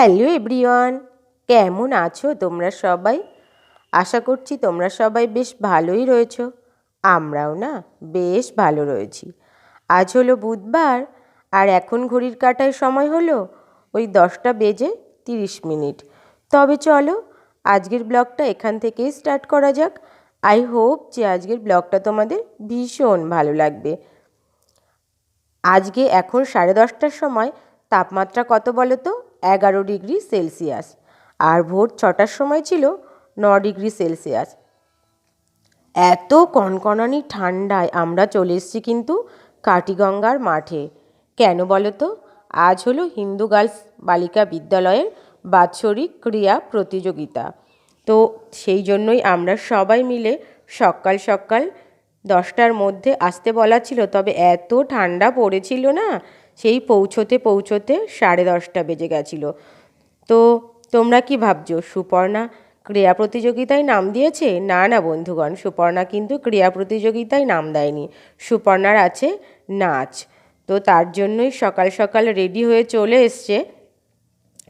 Hello everyone, কেমন আছো তোমরা সবাই? আশা করছি তোমরা সবাই বেশ ভালোই রয়েছো। আমরাও না বেশ ভালো রয়েছি। আজ হলো বুধবার আর এখন ঘড়ির কাটায় সময় হলো ওই দশটা বেজে তিরিশ মিনিট। তবে চলো আজকের ব্লগটা এখান থেকেই স্টার্ট করা যাক। আই হোপ যে আজকের ব্লগটা তোমাদের ভীষণ ভালো লাগবে। আজকে এখন সাড়ে দশটার সময়, তাপমাত্রা কত বলো তো? এগারো ডিগ্রি সেলসিয়াস আর ভোর ছটার সময় ছিল ন ডিগ্রি সেলসিয়াস। এত কনকনানি ঠান্ডায় আমরা চলে এসেছি কিন্তু কাটিগঙ্গার মাঠে। কেন বলো তো আজ হলো হিন্দু গার্লস বালিকা বিদ্যালয়ের বাৎসরিক ক্রিয়া প্রতিযোগিতা। তো সেই জন্যই আমরা সবাই মিলে সকাল সকাল দশটার মধ্যে আসতে বলা ছিল, তবে এত ঠান্ডা পড়েছিল না সেই পৌঁছোতে পৌঁছোতে সাড়ে দশটা বেজে গেছিল। তো তোমরা কি ভাবছ, সুপর্ণা ক্রীড়া প্রতিযোগিতায় নাম দিয়েছে? না না বন্ধুগণ, সুপর্ণা কিন্তু ক্রীড়া প্রতিযোগিতায় নাম দেয়নি। সুপর্ণার আছে নাচ। তো তার জন্যই সকাল সকাল রেডি হয়ে চলে এসছে।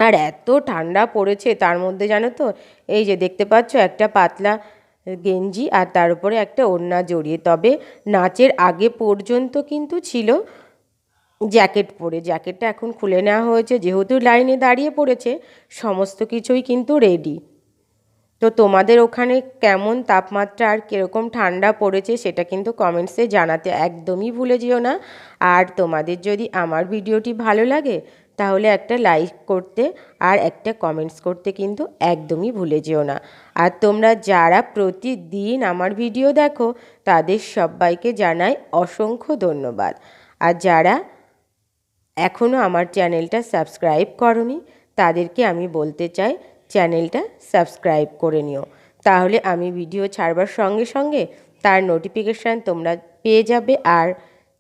আর এত ঠান্ডা পড়েছে তার মধ্যে জানো তো, এই যে দেখতে পাচ্ছ একটা পাতলা গেঞ্জি আর তার উপরে একটা ওড়না জড়িয়ে। তবে নাচের আগে পর্যন্ত কিন্তু ছিল জ্যাকেট পরে। জ্যাকেটটা এখন খুলে নেওয়া হয়েছে। যেহেতু লাইনে দাঁড়িয়ে পড়েছে, সমস্ত কিছুই কিন্তু রেডি তো তোমাদের ওখানে কেমন তাপমাত্রা আর কীরকম ঠান্ডা পড়েছে সেটা কিন্তু কমেন্টসে জানাতে একদমই ভুলে যেও না। আর তোমাদের যদি আমার ভিডিওটি ভালো লাগে, তাহলে একটা লাইক করতে আর একটা কমেন্টস করতে কিন্তু একদমই ভুলে যেও না। আর তোমরা যারা প্রতিদিন আমার ভিডিও দেখো, তাদের সবাইকে জানাই অসংখ্য ধন্যবাদ। আর যারা এখনও আমার চ্যানেলটা সাবস্ক্রাইব করনি, তাদেরকে আমি বলতে চাই চ্যানেলটা সাবস্ক্রাইব করে নিও। তাহলে আমি ভিডিও ছাড়বার সঙ্গে সঙ্গে তার নোটিফিকেশান তোমরা পেয়ে যাবে আর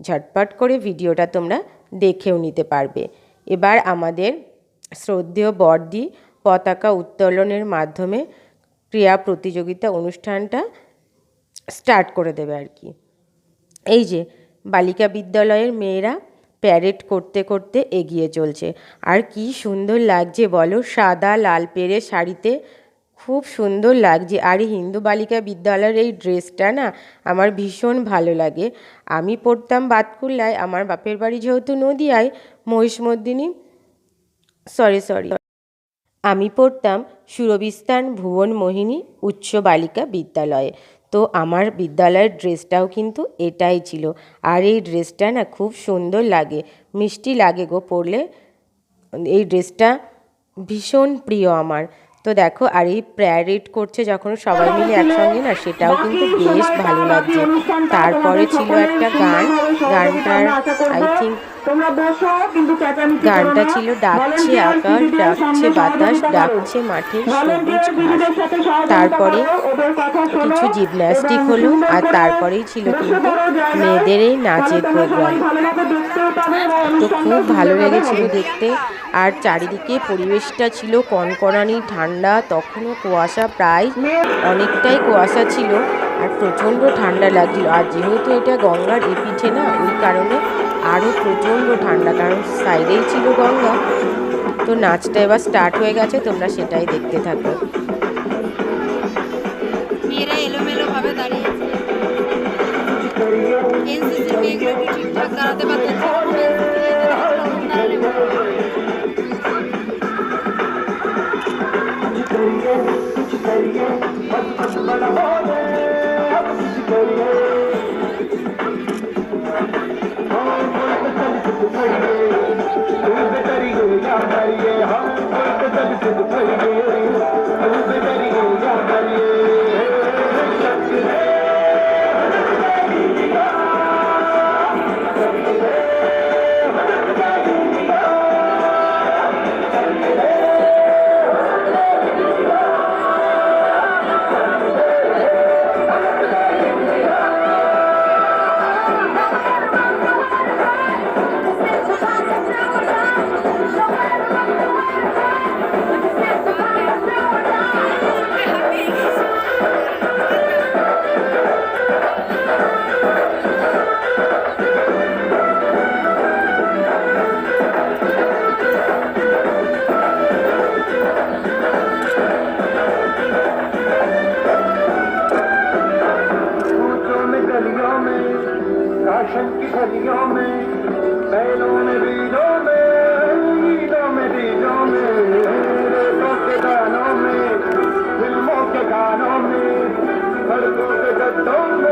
ঝটপট করে ভিডিওটা তোমরা দেখেও নিতে পারবে। এবার আমাদের শ্রদ্ধেয় বর্দি পতাকা উত্তোলনের মাধ্যমে ক্রিয়া প্রতিযোগিতা অনুষ্ঠানটা স্টার্ট করে দেবে আর কি। এই যে বালিকা বিদ্যালয়ের মেয়েরা প্যারেড করতে করতে এগিয়ে চলছে। আর কি সুন্দর লাগছে বলো? সাদা লাল পেরে শাড়িতে খুব সুন্দর লাগছে। আর হিন্দু বালিকা বিদ্যালয়ের এই ড্রেসটা না আমার ভীষণ ভালো লাগে। আমি পড়তাম বাতকুল্লায়, আমার বাপের বাড়ি যেহেতু নদিয়ায় মহিষমর্দিনী সরি সরি আমি পড়তাম সুরবিস্তান ভুবন মোহিনী উচ্চ বালিকা বিদ্যালয়ে। তো আমার বিদ্যালয়ের ড্রেসটাও কিন্তু এটাই ছিল। আর এই ড্রেসটা না খুব সুন্দর লাগে, মিষ্টি লাগে গো পরলে। এই ড্রেসটা ভীষণ প্রিয় আমার। তো দেখো আর এই প্যারেড করছে যখন সবাই মিলে একসঙ্গে না সেটাও কিন্তু বেশ ভালো লাগছে। তারপরে ছিল একটা গান গানটার আই থিঙ্ক গানটা ছিল ডাকছে আকাশ ডাকছে বাতাস ডাকছে মাঠে সবুজ তারপরে কিছু জিমন্যাস্টিক হলো আর তারপরেই ছিল কিন্তু মেয়েদের এই নাচের প্রোগ্রাম তো খুব ভালো লেগেছিল দেখতে। আর চারিদিকে পরিবেশটা ছিল কনকনানি ঠান্ডা, তখনও কুয়াশা প্রায় অনেকটাই কুয়াশা ছিল আর প্রচণ্ড ঠান্ডা লাগছিল। আর যেহেতু এটা গঙ্গার এপিঠে না, ওই কারণে আরও প্রচণ্ড ঠান্ডা, কারণ সাইডেই ছিল গঙ্গা। তো নাচটা এবার স্টার্ট হয়ে গেছে, তোমরা সেটাই দেখতে থাকো। ঠিকঠাক দাঁড়াতে পারছে wszelkich idiomy, bejlony widomy, idomy widomy, tokie danomy, filmokie kanomy, bardzo te danomy.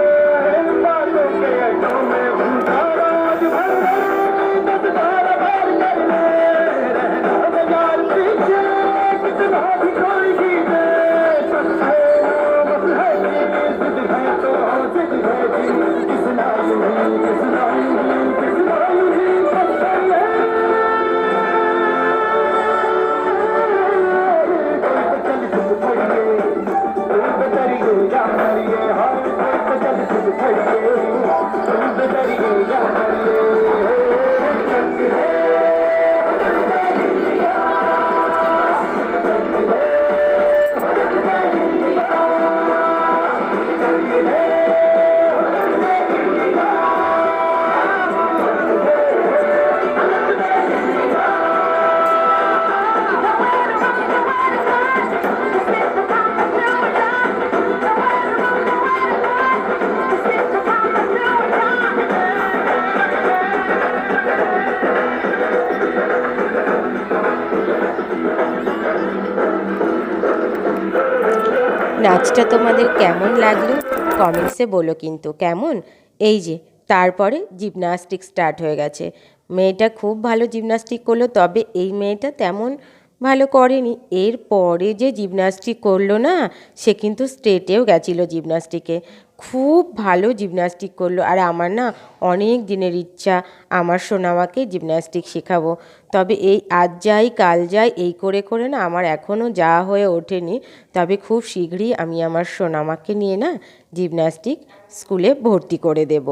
নাচটা তোমাদের কেমন লাগল? কমেন্টসে বলো কিন্তু, কেমন? এই যে, তারপরে জিমনাস্টিক স্টার্ট হয়ে গেছে। মেয়েটা খুব ভালো জিমনাস্টিক করল, তবে এই মেয়েটা তেমন ভালো করেনি। এর পরে যে জিমনাস্টিক করল না, সে কিন্তু স্টেটেও গেছিল জিমনাস্টিকে। খুব ভালো জিমনাস্টিক করল। আর আমার না অনেক দিনের ইচ্ছা আমার সোনামাকে জিমনাস্টিক শেখাবো। তবে এই আজ যাই, কাল যাই, এই করে করে না আমার এখনও যা হয়ে ওঠেনি। তবে খুব শীঘ্রই আমি আমার সোনামাকে নিয়ে না জিমনাস্টিক স্কুলে ভর্তি করে দেব।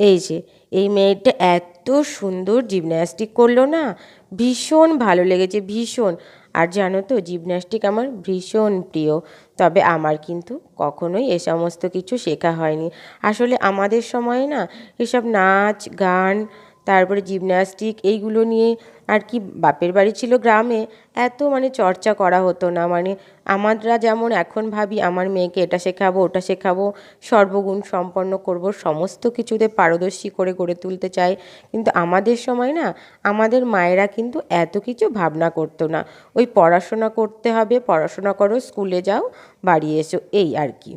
এই যে, এই মেয়েটা এত সুন্দর জিমন্যাস্টিক করল না? ভীষণ ভালো লেগেছে, ভীষণ। আর জানো তো, জিমন্যাস্টিক আমার ভীষণ প্রিয়। তবে আমার কিন্তু কখনোই এ সমস্ত কিছু শেখা হয়নি। আসলে আমাদের সময়ে না, এসব নাচ, গান তারপরে জিমন্যাস্টিক এইগুলো নিয়ে আর কি বাপের বাড়ি ছিল গ্রামে, এত মানে চর্চা করা হতো না। মানে আমরা যেমন এখন ভাবি, আমার মেয়েকে এটা শেখাবো, ওটা শেখাবো, সর্বগুণ সম্পন্ন করব, সমস্ত কিছুতে পারদর্শী করে গড়ে তুলতে চাই। কিন্তু আমাদের সময় না, আমাদের মায়েরা কিন্তু এত কিছু ভাবনা করতো না। ওই পড়াশোনা করতে হবে, পড়াশোনা করো, স্কুলে যাও, বাড়ি এসো, এই আর কি।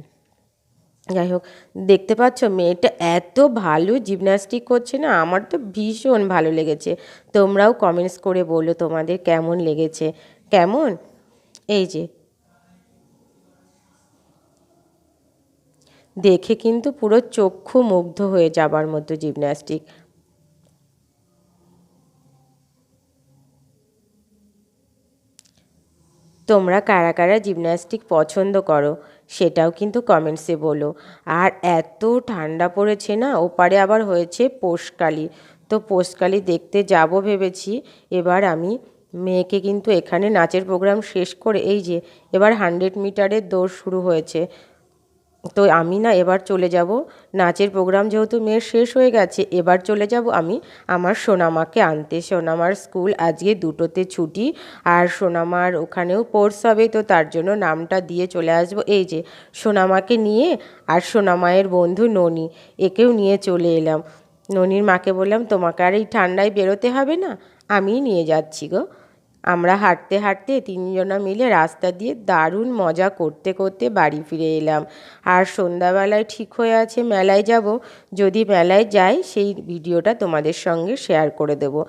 যাই হোক, দেখতে পাচ্ছ মেয়েটা এত ভালো জিমন্যাস্টিক করছে না, আমার তো ভীষণ ভালো লেগেছে। তোমরাও কমেন্টস করে বলো তোমাদের কেমন লেগেছে। কেমন? এই যে। দেখে কিন্তু পুরো চক্ষু মুগ্ধ হয়ে যাবার মতো জিমন্যাস্টিক। তোমরা কারা কারা জিমন্যাস্টিক পছন্দ করো, সেটাও কিন্তু কমেন্টসে বলো। আর এত ঠান্ডা পড়েছে না, ওপারে আবার হয়েছে পোষকালি। তো পোষকালি দেখতে যাব ভেবেছি। এবার আমি মেয়েকে কিন্তু এখানে নাচের প্রোগ্রাম শেষ করে, এই যে এবার হান্ড্রেড মিটারের দৌড় শুরু হয়েছে। তো আমি না এবার চলে যাব। নাচের প্রোগ্রাম যেহেতু মেয়ের শেষ হয়ে গেছে, এবার চলে যাব আমি আমার সোনামাকে আনতে। সোনামার স্কুল আজকে দুটোতে ছুটি আর সোনামার ওখানেও কোর্স হবে, তো তার জন্য নামটা দিয়ে চলে আসব। এই যে সোনামাকে নিয়ে আর সোনামায়ের বন্ধু ননি, একেও নিয়ে চলে এলাম। ননির মাকে বললাম, তোমাকে আর এই ঠান্ডায় বেরোতে হবে না, আমিই নিয়ে যাচ্ছি গো। আমরা হাঁটতে হাঁটতে তিনজনা মিলে রাস্তা দিয়ে দারুণ মজা করতে করতে বাড়ি ফিরে এলাম। আর সন্ধ্যাবেলায় ঠিক হয়ে আছে মেলায় যাব। যদি মেলায় যাই, সেই ভিডিওটা তোমাদের সঙ্গে শেয়ার করে দেব।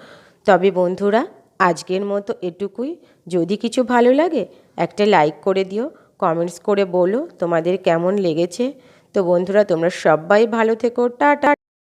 তবে বন্ধুরা, আজকের মতো এটুকুই। যদি কিছু ভালো লাগে, একটা লাইক করে দিও কমেন্টস করে বলো তোমাদের কেমন লেগেছে। তো বন্ধুরা, তোমরা সবাই ভালো থেকো, টাটা।